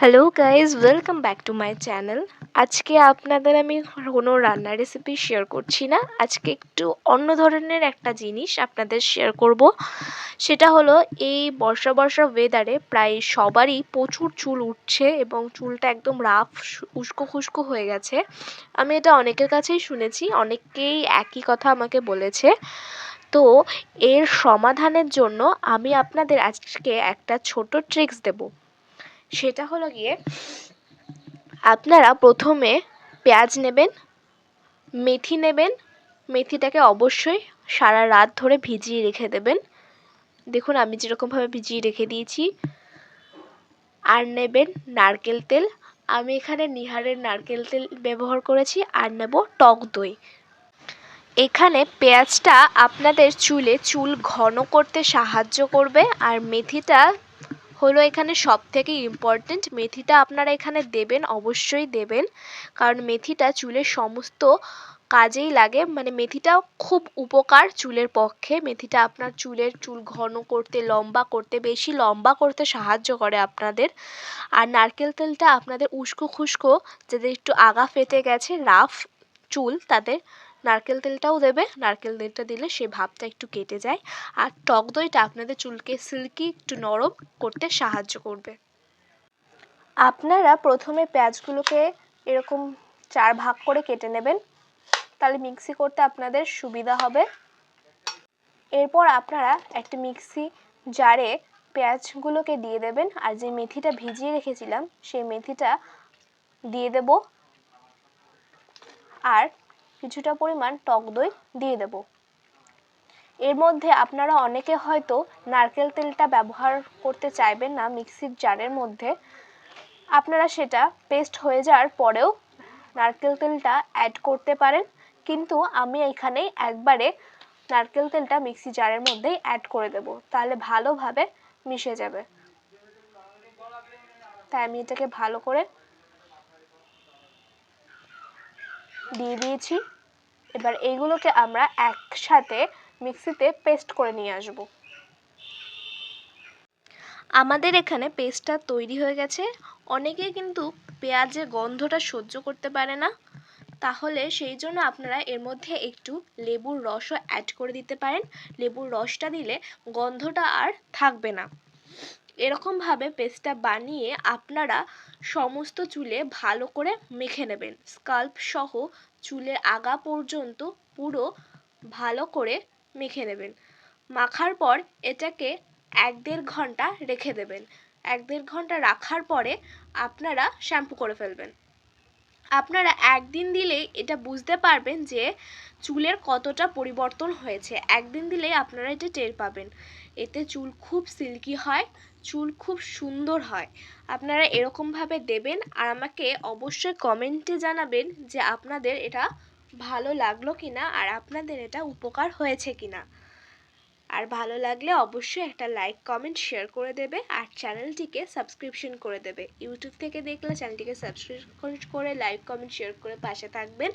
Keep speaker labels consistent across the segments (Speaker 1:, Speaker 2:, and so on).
Speaker 1: Hello guys welcome back to my channel আজকে আপনাদের আমি কোনো রান্নার রেসিপি শেয়ার করছি না। আজকে একটু অন্য ধরনের একটা জিনিস আপনাদের শেয়ার করব। সেটা হলো, এই বর্ষা বর্ষা ওয়েদারে প্রায় সবারই প্রচুর চুল উঠছে এবং চুলটা একদম রাফ উস্কো খুস্কো হয়ে গেছে। আমি এটা অনেকের কাছেই শুনেছি, অনেকেই একই কথা আমাকে বলেছে। তো এর সমাধানের জন্য আমি আপনাদের আজকে একটা ছোট ট্রিক্স দেবো। সেটা হলো গিয়ে, আপনারা প্রথমে পেঁয়াজ নেবেন, মেথি নেবেন, মেথিটাকে অবশ্যই সারা রাত ধরে ভিজিয়ে রেখে দেবেন। দেখুন, আমি যেরকমভাবে ভিজিয়ে রেখে দিয়েছি। আর নেবেন নারকেল তেল। আমি এখানে নিহারের নারকেল তেল ব্যবহার করেছি, আর নেব টক দই। এখানে পেঁয়াজটা আপনাদের চুলে চুল ঘন করতে সাহায্য করবে, আর মেথিটা হলো এখানে সব থেকে ইম্পর্টেন্ট মেথিটা আপনারা এখানে দেবেন, অবশ্যই দেবেন। কারণ মেথিটা চুলের সমস্ত কাজেই লাগে। মানে মেথিটাও খুব উপকার চুলের পক্ষে। মেথিটা আপনার চুলের চুল ঘন করতে, লম্বা করতে, বেশি লম্বা করতে সাহায্য করে আপনাদের। আর নারকেল তেলটা আপনাদের উস্কো খুস্কো যাদের একটু আগা ফেটে গেছে, রাফ চুল, তাদের নারকেল তেলটাও দেবে। নারকেল তেলটা দিলে সে ভাবটা একটু কেটে যায়। আর টক দইটা আপনাদের চুলকে সিল্কি, একটু নরম করতে সাহায্য করবে। আপনারা প্রথমে পেঁয়াজগুলোকে এরকম চার ভাগ করে কেটে নেবেন। তাহলে মিক্সি করতে আপনাদের সুবিধা হবে। এরপর আপনারা একটা মিক্সি জারে পেঁয়াজগুলোকে দিয়ে দেবেন। আর যে মেথিটা ভিজিয়ে রেখেছিলাম, সেই মেথিটা দিয়ে দেব। আর কিছুটা পরিমাণ টক দই দিয়ে দেব। এর মধ্যে আপনারা অনেকে হয়তো নারকেল তেলটা ব্যবহার করতে চাইবেন না মিক্সির জারের মধ্যে। আপনারা সেটা পেস্ট হয়ে যাওয়ার পরেও নারকেল তেলটা অ্যাড করতে পারেন। কিন্তু আমি এখানে একবারে নারকেল তেলটা মিক্সি জারের মধ্যেই অ্যাড করে দেব। তাহলে ভালোভাবে মিশে যাবে। তাই আমি এটাকে ভালো করে দিয়ে দিয়েছি। এবার এইগুলোকে আমরা একসাথে মিক্সিতে পেস্ট করে নিয়ে আসব। আমাদের এখানে পেস্টটা তৈরি হয়ে গেছে। অনেকে কিন্তু পেঁয়াজের গন্ধটা সহ্য করতে পারে না। তাহলে সেই জন্য আপনারা এর মধ্যে একটু লেবুর রসও অ্যাড করে দিতে পারেন। লেবুর রসটা দিলে গন্ধটা আর থাকবে না। এরকমভাবে পেস্টটা বানিয়ে আপনারা সমস্ত চুলে ভালো করে মেখে নেবেন। স্কাল্প সহ চুলের আগা পর্যন্ত পুরো ভালো করে মেখে নেবেন। মাখার পর এটাকে এক দেড় ঘণ্টা রেখে দেবেন। এক দেড় ঘণ্টা রাখার পরে আপনারা শ্যাম্পু করে ফেলবেন। আপনারা একদিন দিলেই এটা বুঝতে পারবেন যে চুলের কতটা পরিবর্তন হয়েছে। একদিন দিলেই আপনারা এটা টের পাবেন। এতে চুল খুব সিল্কি হয়, চুল খুব সুন্দর হয়। আপনারা এরকমভাবে দেবেন আর আমাকে অবশ্যই কমেন্টে জানাবেন যে আপনাদের এটা ভালো লাগল কি না আর আপনাদের এটা উপকার হয়েছে কি না আর ভালো লাগলে অবশ্যই একটা লাইক কমেন্ট শেয়ার করে দেবে আর চ্যানেলটিকে সাবস্ক্রিপশন করে দেবে। ইউটিউব থেকে দেখলে চ্যানেলটিকে সাবস্ক্রিপশন করে লাইক কমেন্ট শেয়ার করে পাশে থাকবেন।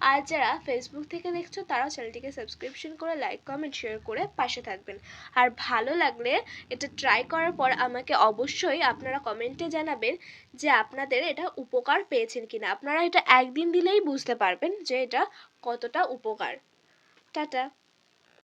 Speaker 1: আর যারা ফেসবুক থেকে দেখছ, তারাও চ্যানেলটিকে সাবস্ক্রিপশন করে লাইক কমেন্ট শেয়ার করে পাশে থাকবেন। আর ভালো লাগলে এটা ট্রাই করার পর আমাকে অবশ্যই আপনারা কমেন্টে জানাবেন যে আপনাদের এটা উপকার পেয়েছেন কিনা। আপনারা এটা একদিন দিলেই বুঝতে পারবেন যে এটা কতটা উপকার। টাটা।